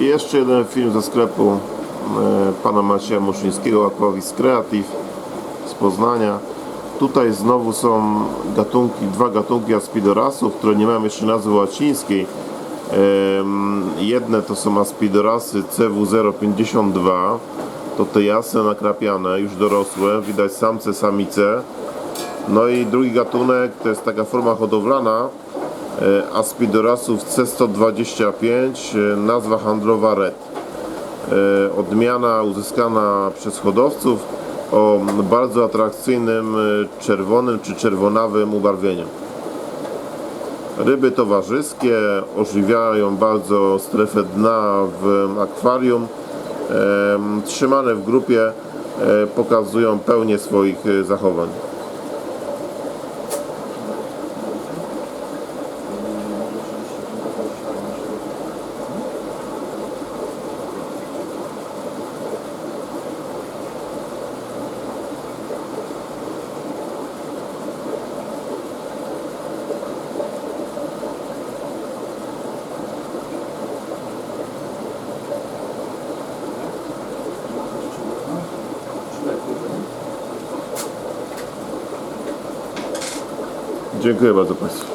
Jeszcze jeden film ze sklepu e, pana Macieja Muszyńskiego, Aquavis Creative z Poznania. Tutaj znowu są gatunki, dwa gatunki aspidorasów, które nie mają jeszcze nazwy łacińskiej. Jedne to są aspidorasy CW052, to te jasne nakrapiane, już dorosłe, widać samce, samice. No i drugi gatunek to jest taka forma hodowlana Aspidorasów C125, e, nazwa handlowa Red. E, Odmiana uzyskana przez hodowców o bardzo atrakcyjnym e, czerwonym czy czerwonawym ubarwieniu. Ryby towarzyskie ożywiają bardzo strefę dna w akwarium. Trzymane w grupie e, pokazują pełnię swoich e, zachowań. Dziękuję bardzo Państwu.